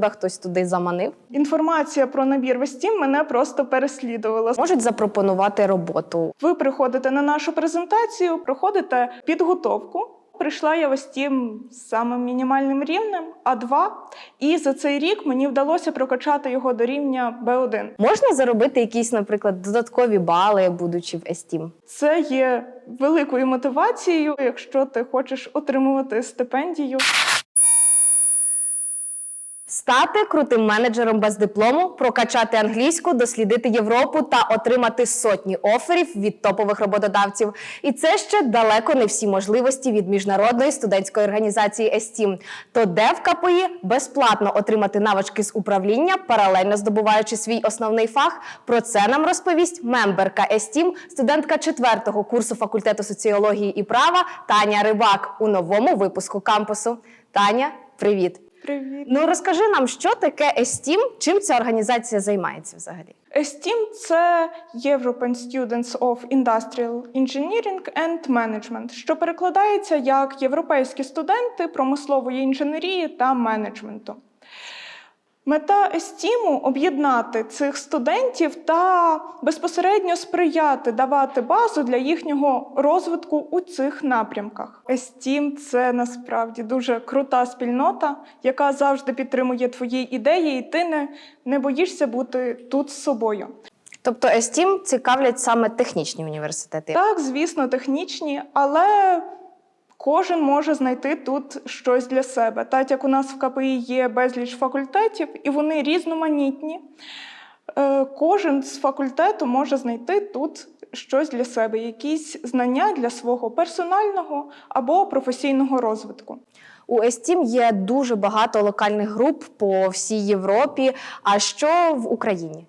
тебе хтось туди заманив. Інформація про набір в Steam мене просто переслідувала. Можуть запропонувати роботу. Ви приходите на нашу презентацію, проходите підготовку. Прийшла я в Steam з самим мінімальним рівнем А2, і за цей рік мені вдалося прокачати його до рівня Б1. Можна заробити якісь, наприклад, додаткові бали, будучи в Естім. Це є великою мотивацією, якщо ти хочеш отримувати стипендію. Стати крутим менеджером без диплому, прокачати англійську, дослідити Європу та отримати сотні оферів від топових роботодавців. І це ще далеко не всі можливості від міжнародної студентської організації ЕСТІМ. То де в КПІ безплатно отримати навички з управління, паралельно здобуваючи свій основний фах. Про це нам розповість мемберка ЕСТІМ, студентка четвертого курсу факультету соціології і права Таня Рибак у новому випуску кампусу. Таня, привіт! Привіт. Ну розкажи нам, що таке ЕСТІМ, чим ця організація займається взагалі? ЕСТІМ – це European Students of Industrial Engineering and Management, що перекладається як Європейські студенти промислової інженерії та менеджменту. Мета STEAM – об'єднати цих студентів та безпосередньо сприяти, давати базу для їхнього розвитку у цих напрямках. STEAM – це насправді дуже крута спільнота, яка завжди підтримує твої ідеї, і ти не, не боїшся бути тут з собою. Тобто ЕСТІМ цікавлять саме технічні університети. Так, звісно, технічні, але кожен може знайти тут щось для себе. Так як у нас в КПІ є безліч факультетів, і вони різноманітні. е, Кожен з факультету може знайти тут щось для себе, якісь знання для свого персонального або професійного розвитку. У ЕСТІМ є дуже багато локальних груп по всій Європі. А що в Україні?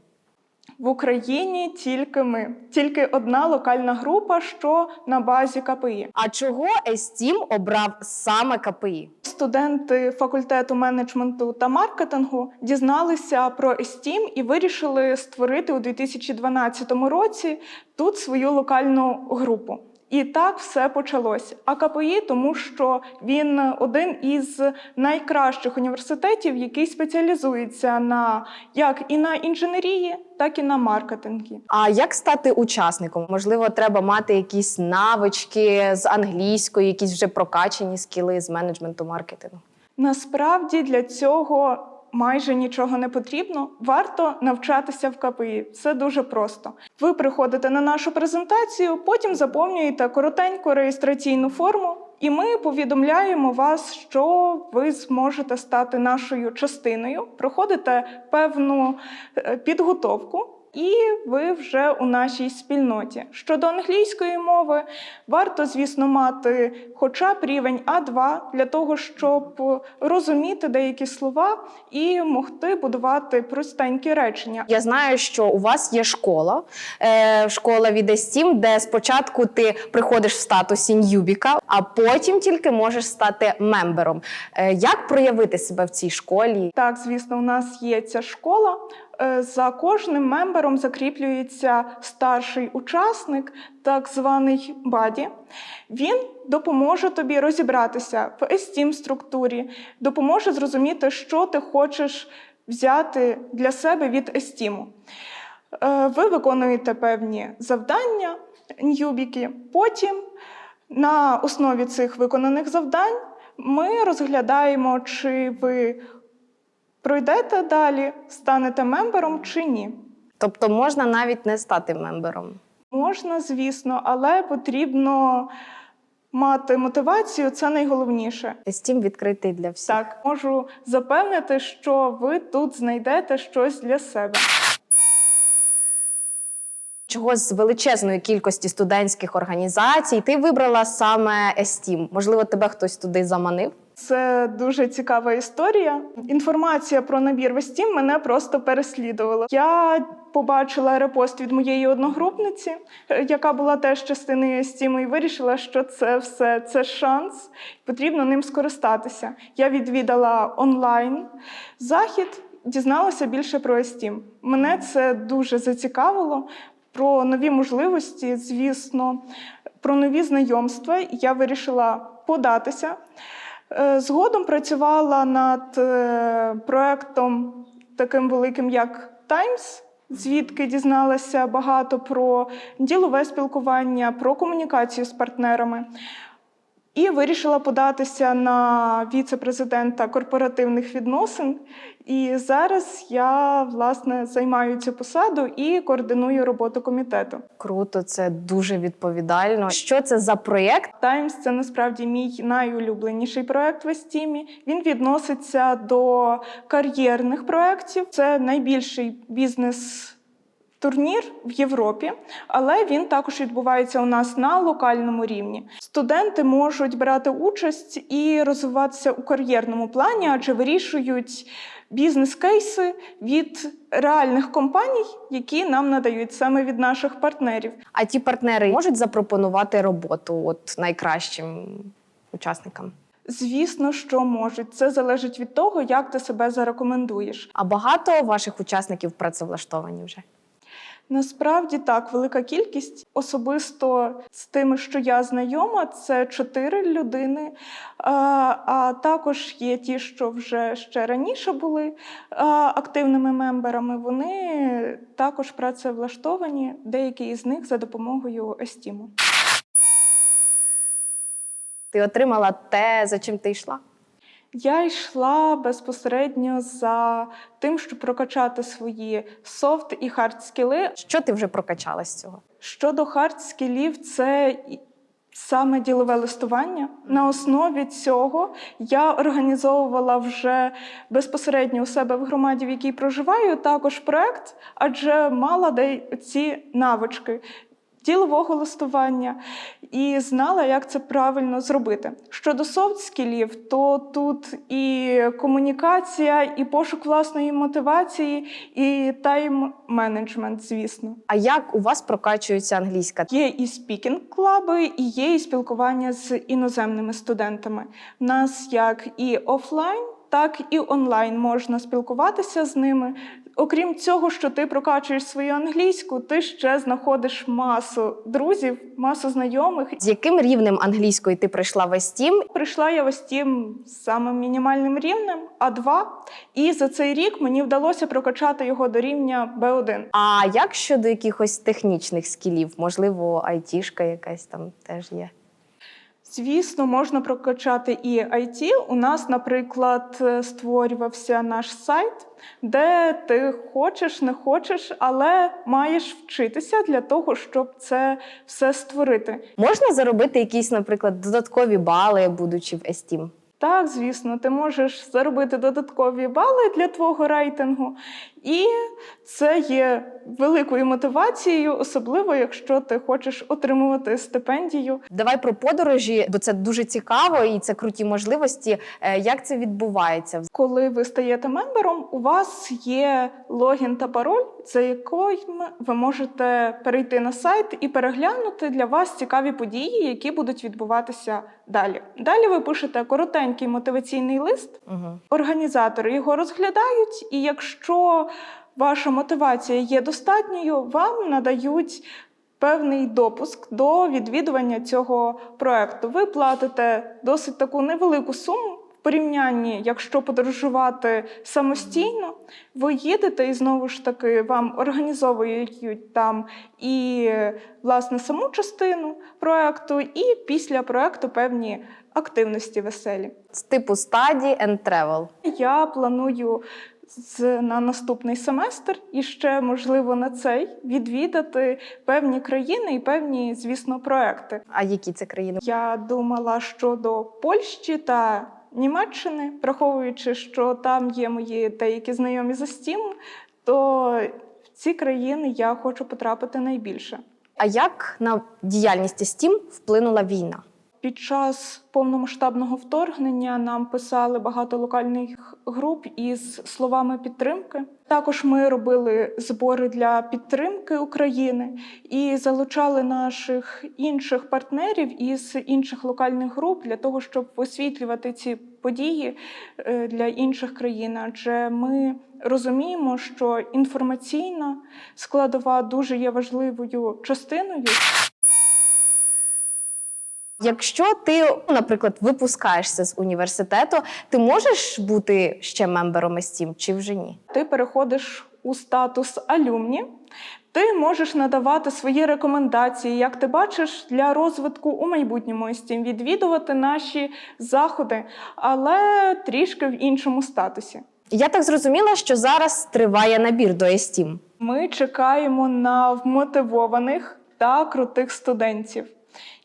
В Україні тільки ми, тільки одна локальна група, що на базі КПІ. А чого ЕСТІМ обрав саме КПІ? Студенти факультету менеджменту та маркетингу дізналися про ЕСТІМ і вирішили створити у 2012 році тут свою локальну групу. І так все почалось. А КПІ, тому що він один із найкращих університетів, який спеціалізується на як і на інженерії, так і на маркетингі. А як стати учасником? Можливо, треба мати якісь навички з англійської, якісь вже прокачані скіли з менеджменту маркетингу. Насправді для цього майже нічого не потрібно. Варто навчатися в КПІ. Все дуже просто. Ви приходите на нашу презентацію, потім заповнюєте коротеньку реєстраційну форму, і ми повідомляємо вас, що ви зможете стати нашою частиною, проходите певну е, підготовку. І ви вже у нашій спільноті. Щодо англійської мови, варто, звісно, мати хоча б рівень А2 для того, щоб розуміти деякі слова і могти будувати простенькі речення. Я знаю, що у вас є школа, е, школа від ЕСТІМ, де спочатку ти приходиш в статусі ньюбіка, а потім тільки можеш стати мембером. Е, як проявити себе в цій школі? Так, звісно, у нас є ця школа. Е, За кожним мембером закріплюється старший учасник, так званий баді. Він допоможе тобі розібратися в естім структурі, допоможе зрозуміти, що ти хочеш взяти для себе від естіму. Е, Ви виконуєте певні завдання, ньюбіки. Потім на основі цих виконаних завдань ми розглядаємо, чи ви пройдете далі, станете мембером чи ні. Тобто можна навіть не стати мембером. Можна, звісно, але потрібно мати мотивацію, це найголовніше. ЕСТІМ відкритий для всіх. Так, можу запевнити, що ви тут знайдете щось для себе. Чого з величезної кількості студентських організацій ти вибрала саме ЕСТІМ? Можливо, тебе хтось туди заманив? Це дуже цікава історія. Інформація про набір в Steam мене просто переслідувала. Я побачила репост від моєї одногрупниці, е, яка була теж частиною Steam, і вирішила, що це все це шанс, потрібно ним скористатися. Я відвідала онлайн захід, дізналася більше про Steam. Мене це дуже зацікавило. Про нові можливості, звісно, про нові знайомства. Я вирішила податися. Е, Згодом працювала над е, проектом таким великим, як Таймс, звідки дізналася багато про ділове спілкування, про комунікацію з партнерами. І вирішила податися на віце-президента корпоративних відносин. І зараз я власне займаю цю посаду і координую роботу комітету. Круто, це дуже відповідально. Що це за проєкт? Times – це насправді мій найулюбленіший проект в Естімі. Він відноситься до кар'єрних проєктів. Це найбільший бізнес. Турнір в Європі, але він також відбувається у нас на локальному рівні. Студенти можуть брати участь і розвиватися у кар'єрному плані, адже вирішують бізнес-кейси від реальних компаній, які нам надають саме від наших партнерів. А ті партнери можуть запропонувати роботу от найкращим учасникам. Звісно, що можуть. Це залежить від того, як ти себе зарекомендуєш. А багато ваших учасників працевлаштовані вже. Насправді так, велика кількість. Особисто з тими, що я знайома, це чотири людини. А, також є ті, що вже ще раніше були активними мемберами. Вони також працевлаштовані, деякі із них за допомогою Естіму. Ти отримала те, за чим ти йшла? Я йшла безпосередньо за тим, щоб прокачати свої софт і хард скіли, Що ти вже прокачала з цього? Щодо хард-скілів, це саме ділове листування. На основі цього я організовувала вже безпосередньо у себе в громаді, в якій проживаю, також проект, адже мала де ці навички. Ділового листування і знала, як це правильно зробити. Щодо софт-скілів, то тут і комунікація, і пошук власної мотивації, і тайм-менеджмент, звісно. А як у вас прокачується англійська? Є і спікінг-клаби, і є і спілкування з іноземними студентами. У нас як і офлайн, так і онлайн можна спілкуватися з ними. Окрім цього, що ти прокачуєш свою англійську, ти ще знаходиш масу друзів, масу знайомих. З яким рівнем англійської ти прийшла в Естім? Прийшла я в Естім з самим мінімальним рівнем А2, і за цей рік мені вдалося прокачати його до рівня Б1. А як щодо якихось технічних скілів? Можливо, айтішка якась там теж є. Звісно, можна прокачати і IT. У нас, наприклад, е, створювався наш сайт, де ти хочеш, не хочеш, але маєш вчитися для того, щоб це все створити. Можна заробити якісь, наприклад, додаткові бали, будучи в Естім? Так, звісно, ти можеш заробити додаткові бали для твого рейтингу, і це є великою мотивацією, особливо якщо ти хочеш отримувати стипендію. Давай про подорожі, бо це дуже цікаво і це круті можливості. Е, Як це відбувається? Коли ви стаєте мембером, у вас є логін та пароль, за яким ви можете перейти на сайт і переглянути для вас цікаві події, які будуть відбуватися далі. Далі ви пишете коротенький мотиваційний лист. Угу. Організатори його розглядають, і якщо ваша мотивація є достатньою, вам надають певний допуск до відвідування цього проекту. Ви платите досить таку невелику суму. В порівнянні, якщо подорожувати самостійно, ви їдете і знову ж таки вам організовують там і власне саму частину проекту, і після проекту певні активності веселі. З типу study and travel. Я планую з, на наступний семестр і ще, можливо, на цей відвідати певні країни і певні, звісно, проекти. А які це країни? Я думала щодо Польщі та Німеччини, враховуючи, що там є мої деякі знайомі за Steam, то в ці країни я хочу потрапити найбільше. А як на діяльність Естім вплинула війна? Під час повномасштабного вторгнення нам писали багато локальних груп із словами підтримки. Також ми робили збори для підтримки України і залучали наших інших партнерів із інших локальних груп для того, щоб освітлювати ці події е, для інших країн. Адже ми розуміємо, що інформаційна складова дуже є важливою частиною. Якщо ти, ну, наприклад, випускаєшся з університету, ти можеш бути ще мембером естім чи вже ні? Ти переходиш у статус алюмні. Ти можеш надавати свої рекомендації, як ти бачиш, для розвитку у майбутньому STEAM, відвідувати наші заходи, але трішки в іншому статусі. Я так зрозуміла, що зараз триває набір до естім. Ми чекаємо на вмотивованих та крутих студентів,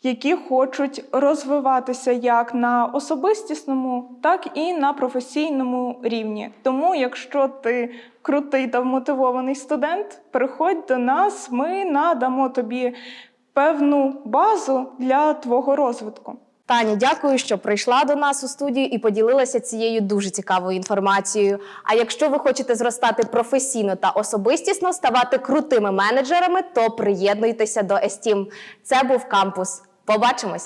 які хочуть розвиватися як на особистісному, так і на професійному рівні. Тому, якщо ти крутий та вмотивований студент, приходь до нас, ми надамо тобі певну базу для твого розвитку. Таня, дякую, що прийшла до нас у студію і поділилася цією дуже цікавою інформацією. А якщо ви хочете зростати професійно та особистісно, ставати крутими менеджерами, то приєднуйтеся до Естім. Це був кампус. Побачимось!